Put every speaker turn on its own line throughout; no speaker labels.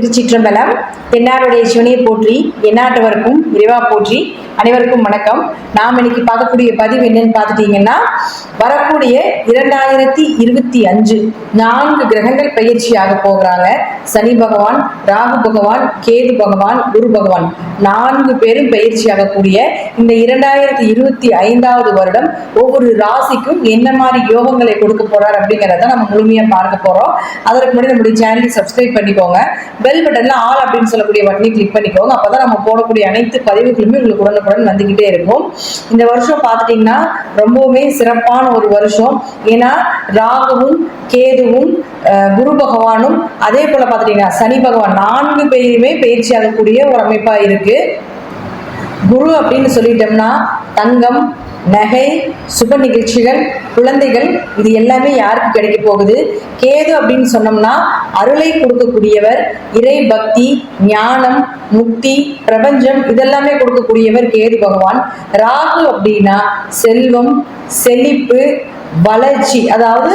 திருச்சிற்றம்பலம் தென்னாடுடைய சிவனையை போற்றி எந்நாட்டவருக்கும் இறைவா போற்றி அனைவருக்கும் வணக்கம். நாம் இன்னைக்கு பார்க்கக்கூடிய பதிவு என்னன்னு பார்த்துட்டீங்கன்னா வரக்கூடிய இரண்டாயிரத்தி இருபத்தி அஞ்சு நான்கு கிரகங்கள் பயிற்சியாக போகிறாங்க. சனி பகவான் ராகு பகவான் கேது பகவான் குரு பகவான். நான்கு பேரும் பயிற்சியாகக்கூடிய இந்த இரண்டாயிரத்தி இருபத்தி ஐந்தாவது வருடம் ஒவ்வொரு ராசிக்கும் என்ன மாதிரி யோகங்களை கொடுக்க போறார் அப்படிங்கிறத நம்ம முழுமையா பார்க்க போறோம். அதற்கு முன்னாடி நம்முடைய சேனலை சப்ஸ்கிரைப் பண்ணிக்கோங்க. பெல் பட்டன்ல ஆல் அப்படின்னு சொல்லக்கூடிய பட்டனை கிளிக் பண்ணிக்கோங்க. அப்பதான் நம்ம போடக்கூடிய அனைத்து பதிவுகளுமே உங்களுக்கு உடனுக்குடன் வந்துகிட்டே இருக்கும். இந்த வருஷம் பார்த்துட்டீங்கன்னா ரொம்பவுமே சிறப்பான ஒரு வருஷம். ஏன்னா ராகுவும் கேதுவும் குரு பகவானும் அதே போல பார்த்துட்டீங்கன்னா சனி பகவான் நான்கு பேருமே பயிற்சி ஆகக்கூடிய ஒரு அமைப்பா இருக்கு. குரு அப்படின்னு சொல்லிட்டோம்னா தங்கம் நகை சுப நிகழ்ச்சிகள் குழந்தைகள் இது எல்லாமே யாருக்கு கிடைக்க போகுது? கேது அப்படின்னு சொன்னோம்னா அருளை கொடுக்கக்கூடியவர் இறை பக்தி ஞானம் முக்தி பிரபஞ்சம் இதெல்லாமே கொடுக்கக்கூடியவர் கேது பகவான். ராகு அப்படின்னா செல்வம் செழிப்பு வளர்ச்சி. அதாவது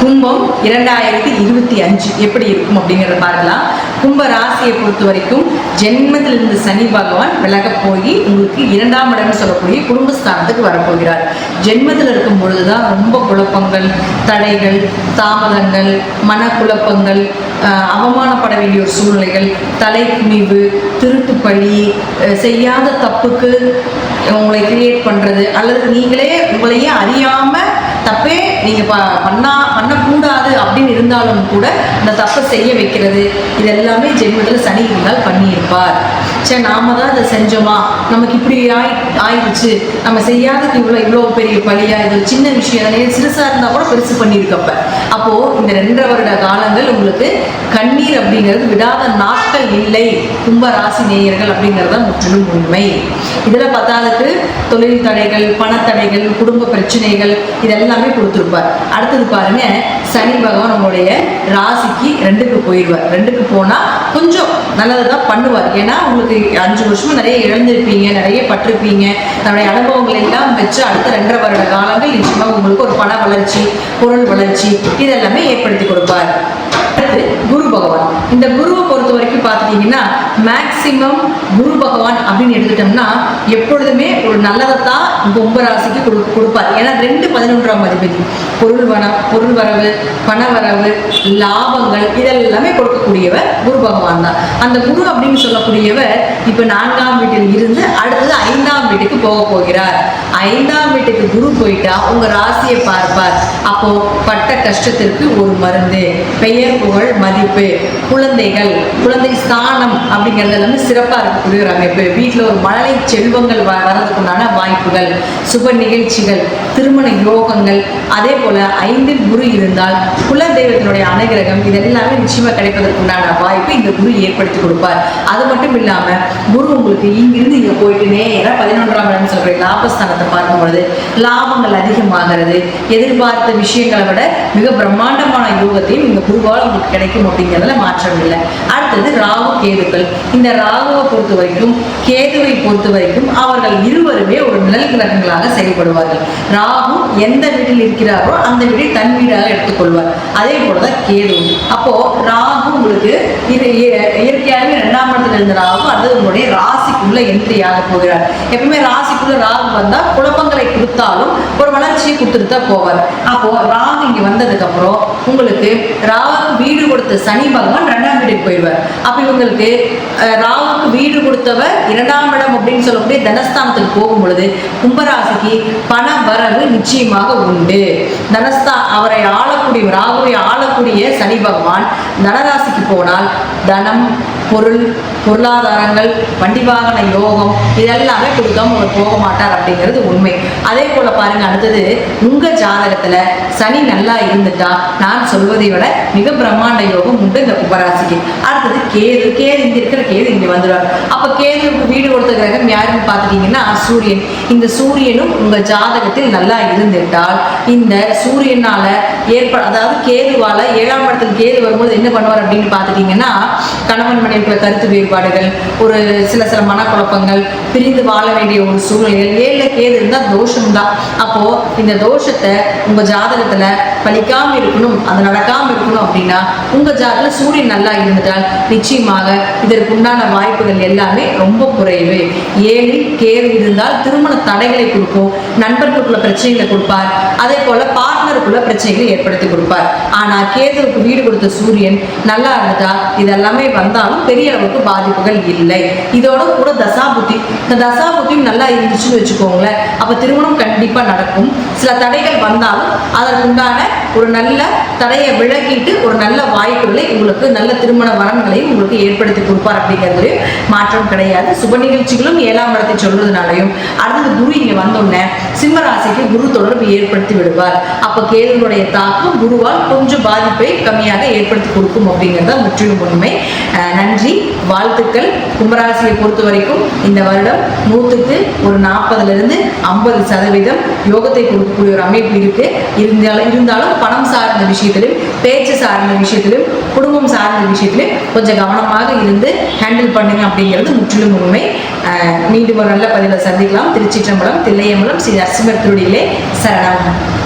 கும்பம் இரண்டாயிரத்தி இருபத்தி அஞ்சு எப்படி இருக்கும் அப்படிங்கிறத பார்க்கலாம். கும்ப ராசியை பொறுத்த வரைக்கும் ஜென்மத்தில் சனி பகவான் விலக போய் உங்களுக்கு இரண்டாம் இடம்னு சொல்லக்கூடிய குடும்பஸ்தானத்துக்கு வரப்போகிறார். ஜென்மத்தில் இருக்கும் பொழுதுதான் ரொம்ப குழப்பங்கள் தடைகள் தாமதங்கள் மனக்குழப்பங்கள் அவமானப்பட வேண்டிய ஒரு சூழ்நிலைகள் தலைக்குனிவு திருட்டுப்பழி அஹ், செய்யாத தப்புக்கு உங்களை கிரியேட் பண்ணுறது அல்லது நீங்களே உங்களையே அறியாமல் தப்பே நீங்க ப பண்ணா பண்ணக்கூடாது அப்படின்னு இருந்தாலும் கூட அந்த தப்பை செய்ய வைக்கிறது. இது எல்லாமே ஜென்மத்தில் சனி இருந்தால் பண்ணியிருப்பார். சே நாம தான் இதை செஞ்சோமா? நமக்கு இப்படி ஆயி ஆயிடுச்சு. நம்ம செய்யாததுக்கு இவ்வளோ இவ்வளோ பெரிய பழியா? இது சின்ன விஷயம். தானே சிறுசாக இருந்தால் கூட பெருசு பண்ணியிருக்கப்ப. அப்போ இந்த ரெண்டரை வருட காலங்கள் உங்களுக்கு கண்ணீர் அப்படிங்கிறது விடாத நாட்கள் இல்லை. கும்ப ராசி நேயர்கள் அப்படிங்கிறது தான் முற்றிலும் உண்மை. இதில் பத்தாவதுக்கு தொழில் தடைகள் பணத்தடைகள் குடும்ப பிரச்சனைகள் இதெல்லாமே கொடுத்துருப்பார். அடுத்தது பாருங்க சனி பகவான் நம்மளுடைய ராசிக்கு ரெண்டுக்கு போயிடுவார். ரெண்டுக்கு போனால் கொஞ்சம் நல்லதை தான் பண்ணுவார். ஏன்னா உங்களுக்கு அஞ்சு வருஷமும் நிறைய இழந்திருப்பீங்க நிறைய பட்டிருப்பீங்க. தன்னுடைய அனுபவங்களை எல்லாம் வச்சு அடுத்த ரெண்டரை வருட காலங்கள் நிச்சயமாக உங்களுக்கு ஒரு பண வளர்ச்சி பொருள் வளர்ச்சி இதெல்லாமே ஏற்படுத்தி கொடுப்பார். அடுத்து குரு பகவான். இந்த குருவை பொறுத்த வரைக்கும் பார்த்துட்டீங்கன்னா மேக்சிமம் குரு பகவான் அப்படின்னு எடுத்துட்டோம்னா எப்பொழுதுமே ஒரு நல்லதைத்தான் கும்பராசிக்கு கொடு கொடுப்பார். ஏன்னா ரெண்டு பதினொன்றாம் அதிபதி. பொருள் வர பொருள் வரவு பண வரவு லாபங்கள் இதெல்லாமே கொடுக்கக்கூடியவர் குரு பகவான் தான். அந்த குரு அப்படின்னு சொல்லக்கூடியவர் இப்போ நான்காம் வீட்டில் இருந்து அடுத்தது ஐந்தாம் வீட்டுக்கு போக போகிறார். ஐந்தாம் வீட்டுக்கு குரு போயிட்டா உங்க ராசியை பார்ப்பார். அப்போ பட்ட கஷ்டத்திற்கு ஒரு மருந்து. பெயர் புகழ் மதிப்பு குழந்தைகள் குழந்தை ஸ்தானம் அப்படிங்கிறது எல்லாமே சிறப்பாக இருக்கக்கூடிய ஒரு அமைப்பு வீட்டில் ஒரு மழலை செல்வங்கள் வ வர்றதுக்குண்டான வாய்ப்புகள் சுப நிகழ்ச்சிகள் திருமண யோகங்கள் அதே போல் ஐந்தில் குரு இருந்தால் குல தெய்வத்தினுடைய அனுகிரகம் இதெல்லாமே நிச்சயமாக கிடைப்பதற்குண்டான வாய்ப்பு இந்த குரு ஏற்படுத்தி கொடுப்பார். அது மட்டும் இல்லாமல் குரு உங்களுக்கு இங்கிருந்து இங்கே போயிட்டு நேராக பதினொன்றாம் இடம் சொல்கிற லாபஸ்தானத்தை பார்க்கும் பொழுது லாபங்கள் அதிகமாகிறது. எதிர்பார்த்த விஷயங்களை விட மிக பிரம்மாண்டமான யோகத்தையும் இந்த குருவால் உங்களுக்கு கிடைக்கும் அப்படிங்கிறதுல மாற்றம் இல்லை. அடுத்தது ராகு கேதுக்கள். இந்த ராகுவை பொறுத்த வரைக்கும் கேதுவை பொறுத்த வரைக்கும் அவர்கள் இருவருமே ஒரு நிழல் கிரகங்களாக செயல்படுவார்கள். ராகு எந்த வீட்டில் இருக்கிறாரோ அந்த வீட்டை தன் வீடாக எடுத்துக்கொள்வார். அதே போலதான் கேது அப்போ ராகு உங்களுக்கு இது இய- ராகு அது உங்களுடைய ராசிக்குள்ள என்ட்ரி ஆக போகிறார். எப்பவுமே ராசிக்குள்ள ராகு வந்தா குழப்பங்களை கொடுத்தாலும் ஒரு வளர்ச்சியை கொடுத்துட்டு தான் போவார். அப்போ ராகு இங்க வந்ததுக்கு அப்புறம் உங்களுக்கு ராகுக்கு வீடு கொடுத்த சனி பகவான் ரெண்டாம் வீட்டுக்கு போயிடுவார். அப்ப இவங்களுக்கு ராகுக்கு வீடு கொடுத்தவர் இரண்டாம் இடம் அப்படின்னு சொல்லக்கூடிய தனஸ்தானத்துக்கு போகும் பொழுது கும்பராசிக்கு பண வரவு நிச்சயமாக உண்டு. தனஸ்தா அவரை ஆளக்கூடிய ராகுவை ஆளக்கூடிய சனி பகவான் தனராசிக்கு போனால் தனம் பொருள் பொருளாதாரங்கள் வண்டி வாகன யோகம் இதெல்லாமே கொடுக்காம அவர் போக மாட்டார் அப்படிங்கிறது உண்மை. அதே போல பாருங்க அடுத்தது உங்க ஜாதகத்துல சனி நல்லா இருந்துட்டா நான் சொல்வதை விட மிக பிரம்மாண்ட யோகம் உண்டு இந்த கும்பராசிக்கு. அடுத்தது கேது கேது இங்க இருக்கிற கேது இங்க வந்துடுவார். அப்ப கேதுவுக்கு வீடு கொடுத்த கிரகம் யாருன்னு பார்த்துட்டீங்கன்னா சூரியன். இந்த சூரியனும் உங்க ஜாதகத்தில் நல்லா இருந்துட்டால் இந்த சூரியனால ஏற்ப அதாவது கேதுவால ஏழாம் படத்தில் கேது வரும்போது என்ன பண்ணுவார் அப்படின்னு பார்த்துட்டீங்கன்னா கணவன் மனைவிக்குள்ள கருத்து வேறுபாடுகள் ஒரு சில சில மனக்குழப்பங்கள் பிரிந்து வாழ வேண்டிய ஒரு சூழ்நிலைகள் ஏழுல கேது இருந்தால் தோஷம் தான் அப்போ இந்த தோஷத்தை உங்க ஜாதகத்துல பலிக்காம இருக்கணும் அது நடக்காம இருக்கணும் அப்படின்னா உங்க ஜாதகத்துல சூரியன் நல்லா இருந்துட்டால் நிச்சயமாக இதற்கு உண்டான வாய்ப்புகள் எல்லாமே ரொம்ப குறைவு. ஏழில் கேது இருந்தால் திருமண தடைகளை கொடுக்கும் நண்பர்களுக்குள்ள பிரச்சனைகளை கொடுப்பார் அதே போல பார்ட்னருக்குள்ள பிரச்சனைகளை ஏற்படுத்தி கொடுப்பார். ஆனா கேதுவுக்கு வீடு கொடுத்த சூரியன் நல்லா இருந்தால் இதெல்லாமே வந்தாலும் பெரிய அளவுக்கு பாதிப்புகள் இல்லை. இதோட கூட தசாபுத்தி. இந்த தசாபுத்தியும் நல்லா இருந்துச்சுன்னு வச்சுக்கோங்களேன். அப்ப திருமணம் கண்டிப்பா நடக்கும். சில தடைகள் வந்தாலும் அதற்குண்டான ஒரு நல்ல தடையை விளக்கிட்டு ஒரு நல்ல வாய்ப்புகளை உங்களுக்கு நல்ல திருமண வரன்களையும் உங்களுக்கு ஏற்படுத்தி கொடுப்பார் அப்படிங்கிறது மாற்றம் கிடையாது. சுப நிகழ்ச்சிகளும் ஏழாம் இடத்தை சொல்றதுனாலையும். அடுத்தது குரு இங்க வந்தோடனே சிம்மராசிக்கு குரு தொடர்பு ஏற்படுத்தி விடுவார். அப்ப கேதுனுடைய தாக்கம் குருவால் கொஞ்சம் பாதிப்பை கம்மியாக ஏற்படுத்தி கொடுக்கும் அப்படிங்கிறத முற்றிலும் உண்மை. நன்றி. வாழ் வாழ்த்துக்கள். கும்பராசியை பொறுத்த வரைக்கும் இந்த வருடம் நூற்றுக்கு ஒரு நாற்பதுல இருந்து ஐம்பது சதவீதம் யோகத்தை கொடுக்கக்கூடிய ஒரு அமைப்பு இருக்கு. இருந்தாலும் இருந்தாலும் பணம் சார்ந்த விஷயத்திலும் பேச்சு சார்ந்த விஷயத்திலும் குடும்பம் சார்ந்த விஷயத்திலும் கொஞ்சம் கவனமாக இருந்து ஹேண்டில் பண்ணுங்க அப்படிங்கிறது முற்றிலும் உண்மை. அஹ் மீண்டும் ஒரு நல்ல பதிவில் சந்திக்கலாம். திருச்சிற்றம்பலம் தில்லையம்பலம் ஸ்ரீ நரசிம்மர் திருடியிலே சரணம்.